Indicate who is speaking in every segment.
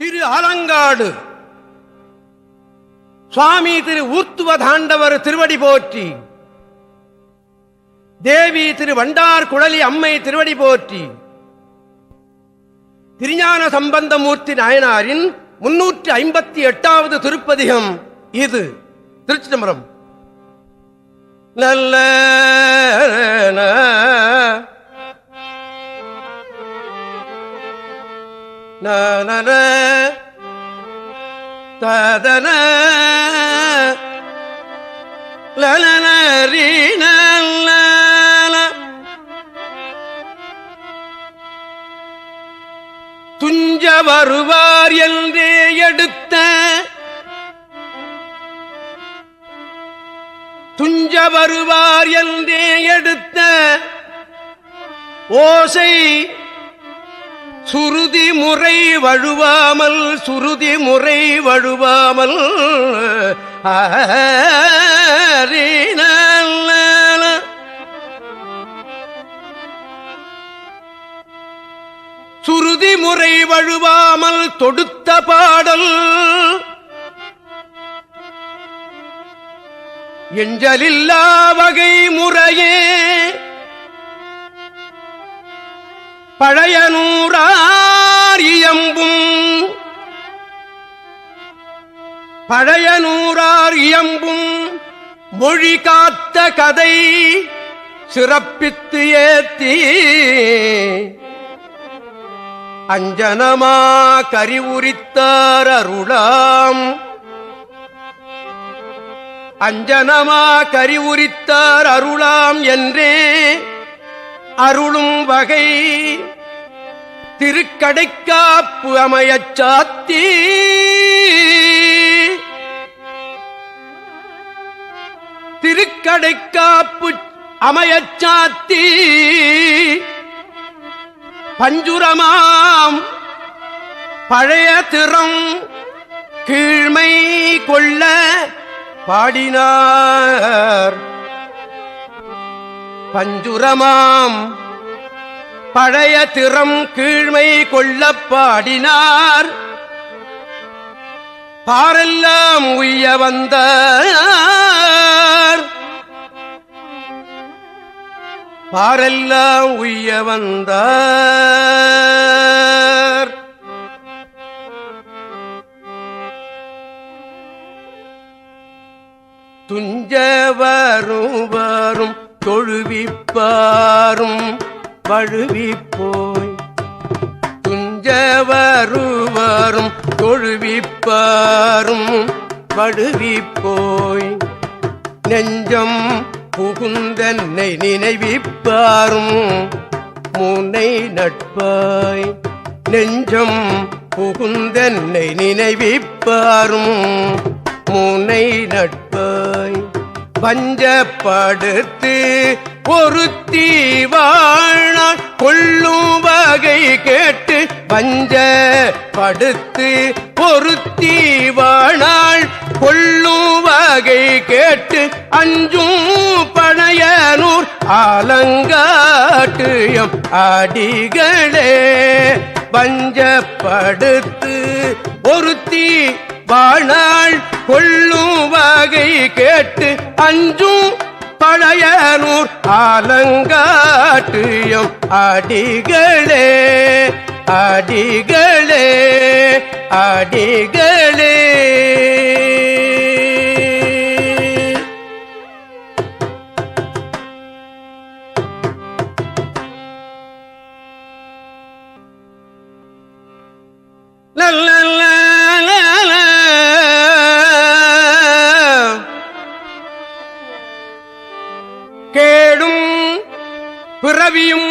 Speaker 1: திரு ஆலங்காடு சுவாமி திரு ஊர்த்துவ தாண்டவர் திருவடி போற்றி. தேவி திரு வண்டார் குழலி அம்மை திருவடி போற்றி. திருஞான சம்பந்தமூர்த்தி நாயனாரின் முன்னூற்றி ஐம்பத்தி எட்டாவது திருப்பதிகம் இது. திருச்சி தம்பரம் நல்ல நன ததன லலனரி நல்ல துஞ்ச வருவார் என்றே எடுத்த துஞ்ச வருவார் என்றே எடுத்த ஓசை சுருதி முறை வழுவாமல் சுருதி முறை வழுவாமல் சுருதி முறை வழுவாமல் தொடுத்த பாடல் எஞ்சலில்லா வகை முறையே. பழைய நூறாரியம்பும் பழைய நூறாரியம்பும் மொழி காத்த கதை சிறப்பித்து ஏத்தி. அஞ்சனமா கரிவுரித்தார் அருளாம். அஞ்சனமா கரிவுரித்தார் அருளாம் என்றே அருளும் வகை. திருக்கடைக்காப்பு அமையச்சாத்தி திருக்கடைக்காப்பு அமையச்சாத்தி பஞ்சுரமாம் பழைய திறம் கீழ்மை கொள்ள பாடினார். பஞ்சுரமாம். பழைய திறம் கீழ்மை கொள்ளப் பாடினார். பாரெல்லாம் உய்ய வந்த பாரெல்லாம் உய்ய வந்த துஞ்ச வரும் வரும். தொழுவிப்பாரும் வழுவிப்போய். துஞ்சவருவரும் தொழுவிப்பாரும் வழுவிப்போய். நெஞ்சம் புகுந்தன்னை நினைவிப்பாரும் முனை நட்பாய். நெஞ்சம் புகுந்தன்னை நினைவிப்பாரும் முனை நட்பாய். பஞ்சப்படுத்து பொருத்தி வாழ்நாள் கொள்ளும் வகை கேட்டு பஞ்ச படுத்து பொருத்தி வாழ்நாள் கொள்ளும் வகை கேட்டு அஞ்சும் பழையனூர் ஆலங்காட்டுயம் அடிகளே. பஞ்சப்படுத்து பொருத்தி வாழ்நாள் கொள்ளும் வகை கேட்டு அஞ்சும் பழையனூர் ஆலங்காட்டியம் அடிகளே அடிகளே அடிகளே.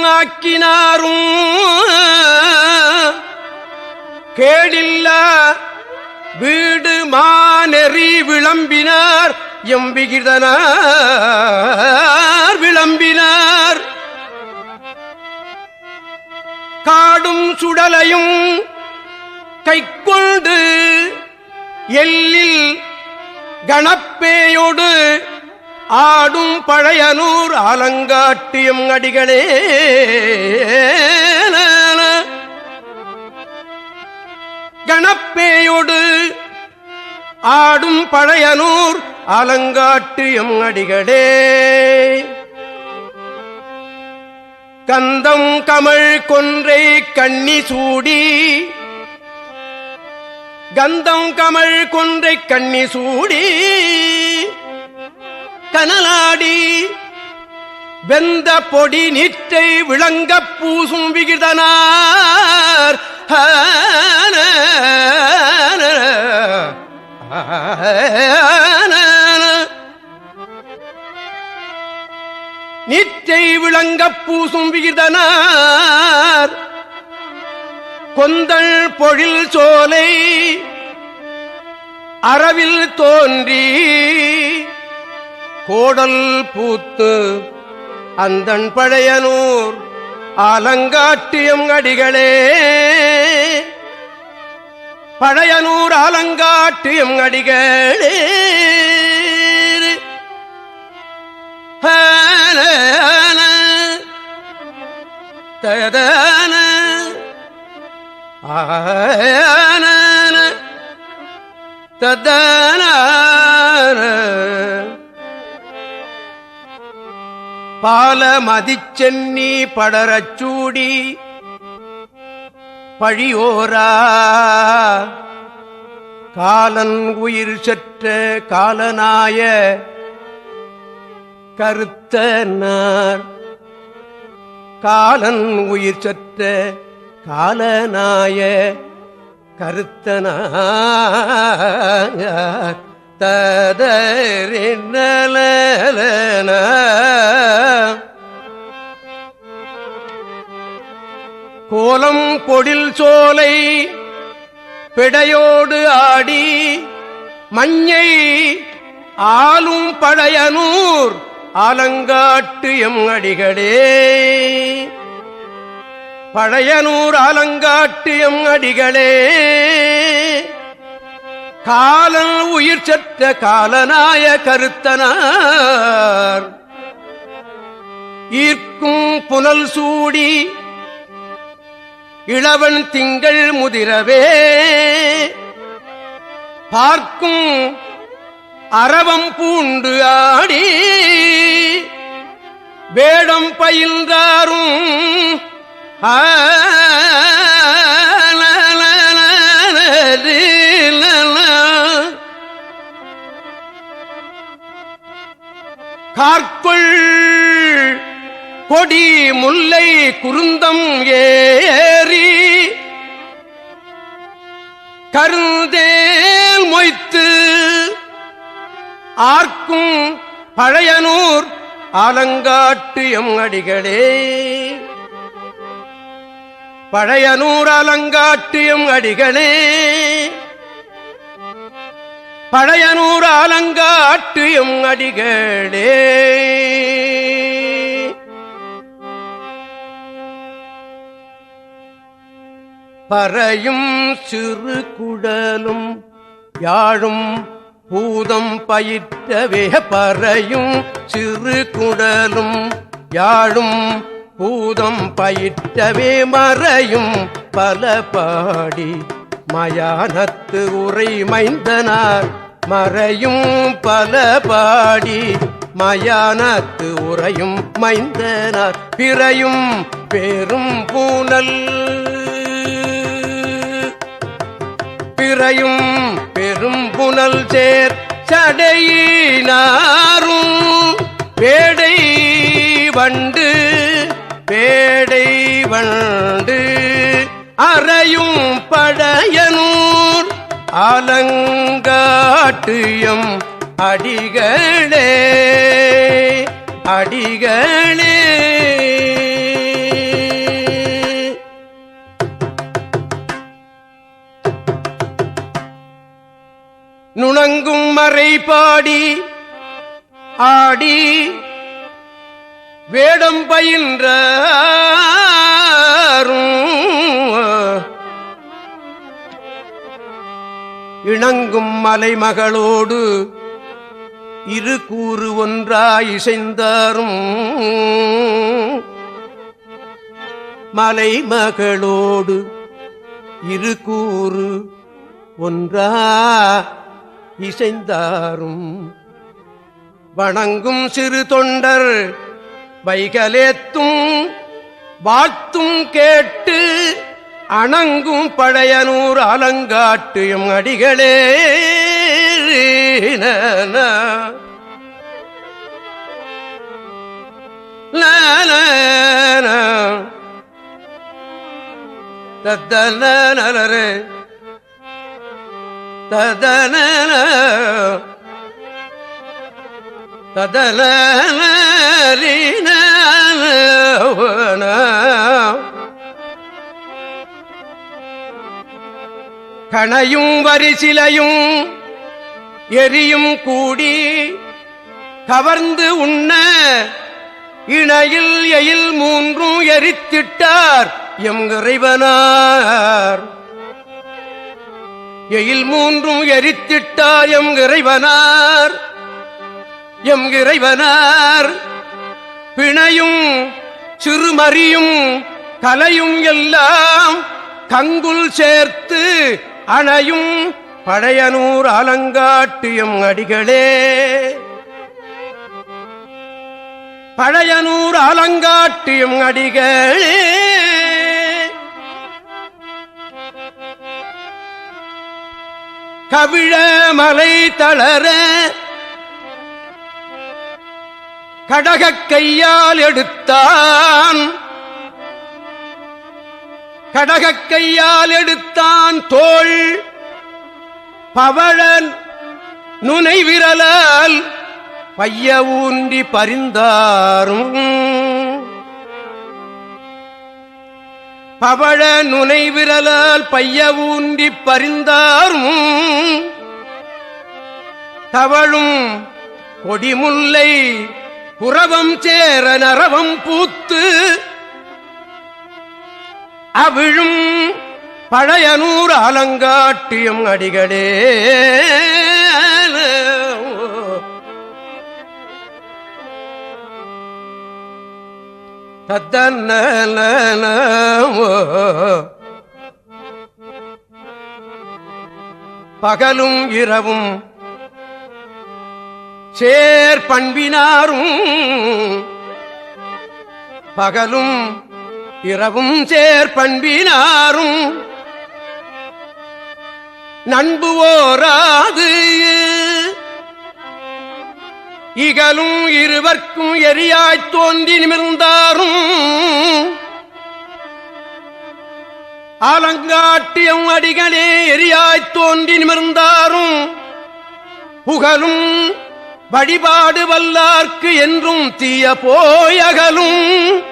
Speaker 1: ஆக்கினாரும். கேடில்ல வீடு மாநெறி விளம்பினார். எம்பிகிதனார் விளம்பினார். காடும் சுடலையும் கைக்கொண்டு எல்லில் கணப்பேயோடு ஆடும் பழையனூர் ஆலங்காட்டியம் அடிகளே. கணப்பேயோடு ஆடும் பழையனூர் அலங்காட்டு எம் அடிகளே. கந்தம் கமல் கொன்றை கண்ணி சூடி கந்தம் கமல் கொன்றை கண்ணி சூடி கனலாடி வெந்த பொடி நீற்றை விளங்கப் பூசும் விகிதனார். நீற்றை விளங்கப் பூசும் விகிதனார். கொந்தள் பொழில் சோலை அறவில் தோன்றி கோடல் பூத்து அந்தன் பழையனூர் ஆலங்காட்டியம் அடிகளே. பழையனூர் ஆலங்காட்டியம் அடிகளே. ஹன, ததன, ஆன, ததன. பாலமதிச்சென்னி படரச்சூடி பழியோரா. காலன் உயிர் செற்ற காலனாய கருத்தனார். காலன் உயிர் செற்ற காலனாய கருத்தனார். ததறினலன கோலம் கொடில் சோலை பிடையோடு ஆடி மஞ்சை ஆளும் பழையனூர் ஆலங்காட்டு எம் அடிகளே பழையனூர் ஆலங்காட்டு எம் அடிகளே காலன் உயிர் சற்ற காலனாய கருத்தனார். ஈர்க்கும் புனல் சூடி இளவன் திங்கள் முதிரவே. பார்க்கும் அரவம் பூண்டு ஆடி வேடம் பயில்ந்தாரும் ஆ, கார்கொள் கொடி முல்லை குருந்தம் ஏறி கருந்தேல் மொய்த்து ஆர்க்கும் பழையனூர் அலங்காட்டு எம் அடிகளே பழையனூர் அலங்காட்டு எம் அடிகளே பழையனூர் அலங்கா காட்டு எம் அடிகளே. பறையும் சிறு குடலும் யாழும் பூதம் பயிற்றவே. பறையும் சிறு குடலும் யாழும் பூதம் பயிற்றவே. மறையும் பல பாடி மயானத்து உரை மைந்தனார். மறையும் பல பாடி மயானத்து உரையும் மைந்தனார். பிறையும் பெரும் பூனல். பிறையும் பெரும் புனல் சேர் சடையினாரும். பேடை வண்டு பேடை வண்டு அறையும் படைய அலங்காட்டியம் அடிகளே அடிகளே. நுணங்கும் மறை பாடி ஆடி வேடம் பயின்றும் இணங்கும் மலைமகளோடு இரு கூறு ஒன்றாய் இசைந்தாரும். மலைமகளோடு இரு கூறு ஒன்றா இசைந்தாரும். வணங்கும் சிறு தொண்டர் வைகலேத்தும் வாழ்த்தும் கேட்டு அணங்கும் பழையனூர் அலங்காட்டியும் அடிகளே நன. ததன தத்தனனரே. கணையும் வரிசிலையும் எரியும் கூடி கவர்ந்து உண்ண இணையில் எயில் மூன்றும் எரித்திட்டார் எம் இறைவனார். எயில் மூன்றும் எரித்திட்டார் எம் இறைவனார். எம் இறைவனார். பிணையும் சிறுமறியும் கலையும் எல்லாம் கங்குல் சேர்த்து அணையும் பழையனூர் அலங்காட்டியம் அடிகளே. பழையனூர் அலங்காட்டியம் அடிகளே. கவிழ மலை தளர கடக கையால் எடுத்தான் கடகக் கையால் எடுத்தான் தோள். பவழன் நுனை விரலால் பைய ஊன்றி பரிந்தாரும் பவழ நுனை விரலால் பைய ஊன்றி பரிந்தாரும் தவழும் கொடிமுல்லை புறவம் சேர நரவம் பூத்து அவிழும் பழையனூர் அலங்காட்டியம் அடிகளே. தத்தன்ன பகலும் இரவும் சேர் பண்பினாரும் பகலும் இரவும் சேர்பண்பினாரும் நண்பு ஓராது. இகலும் இருவர்க்கும் எரியாய்த் தோன்றி நிமிர்ந்தாரும். ஆலங்காட்டியம் அடிகளே எரியாய்த் தோன்றி நிமிர்ந்தாரும். புகழும் வழிபாடு வல்லார்க்கு என்றும் தீய போயகலும்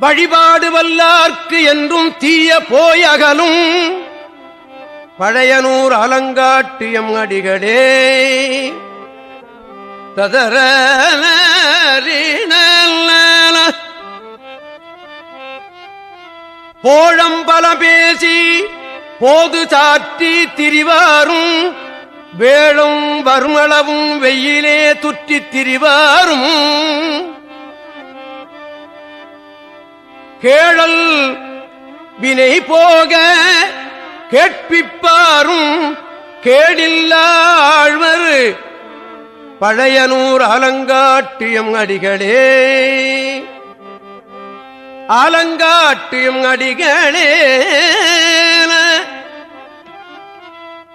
Speaker 1: வழிபாடு வல்லார்க்கு என்றும் தீய போய் அகலும் பழையனூர் அலங்காட்டியம் அடிகளே. ததர போழம்பல பேசி போது சாற்றி திரிவாரும் வேளும் வருமளவும் வெயிலே துற்றித் திரிவாரும். கேழல் வினை போக கேட்பிப்பாரும். கேடில்லாழ்வர் பழையனூர் அலங்காட்டியம் அடிகளே. அலங்காட்டியம் அடிகளே.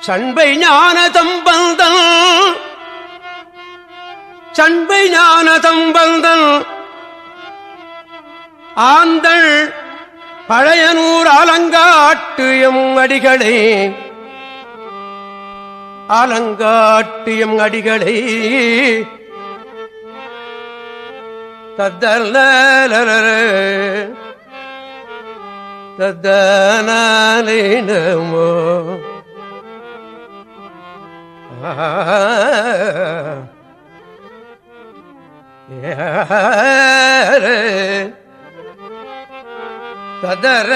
Speaker 1: சண்பை ஞான தம்பந்தன் சண்பை ஞான தம்பந்தன் ஆந்தள் பழையனூர் அலங்காட்டு எம் அடிகளே. ஆலங்காட்டு எம் அடிகளே. அடிகளை தத்தனாலே நமோ. ததர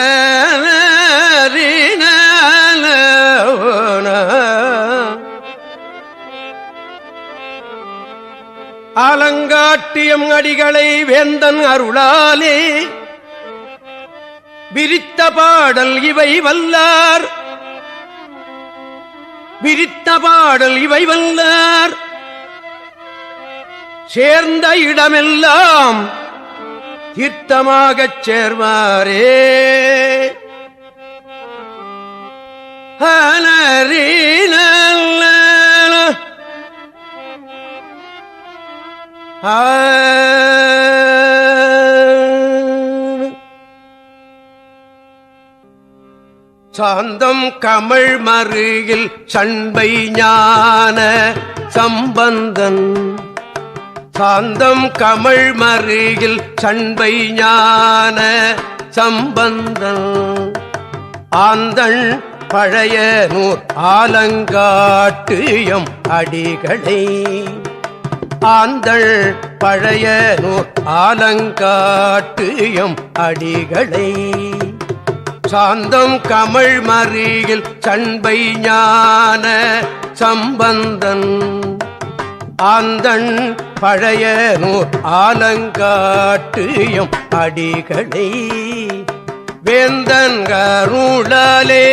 Speaker 1: ஆலங்காட்டியம் அடிகளை வேந்தன் அருளாலே விரித்த பாடல் இவை வல்லார். விரித்த பாடல் இவை வல்லார். சேர்ந்த இடமெல்லாம் தீர்த்தமாகச் சேர்வாரே. ஹனரீன ஆ. சாந்தம் கமழ் மருகில் சண்பை ஞான சம்பந்தன். சாந்தம் கமழ் மருகில் சண்பை ஞான சம்பந்தன். ஆந்தன் பழைய நூர் ஆலங்காட்டு எம் அடிகளை. ஆந்தள் பழைய நூர் ஆலங்காட்டு எம் அடிகளை. சாந்தம் கமல் மறியில் சண்பை ஞான சம்பந்தன். ஆந்தன் பழைய நூர் ஆலங்காட்டியம் அடிகளை வேந்தன் கருளாலே.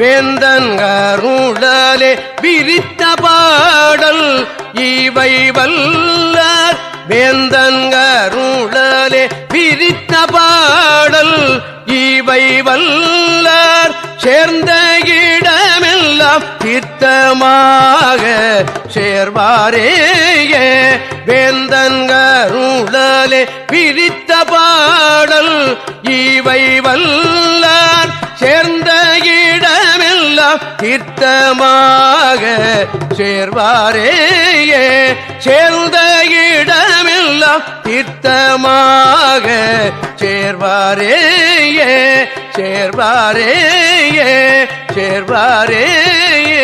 Speaker 1: வேந்தன் கருளாலே விரித்த பாடல் இவை வல்ல வேந்தன் கருளாலே இவை வல்லார் சேர்ந்த இடமெல்லாம் தீர்த்தமாக சேர்வாரேயே. வேந்தன்கருளலே பிரித்த பாடல் இவை தீர்த்தமாக சேர்வாரேயே. சேர்ந்த இடமெல்லாம் தீர்த்தமாக சேர்வாரேயே. சேர்வாரேயே சேர்வாரேயே.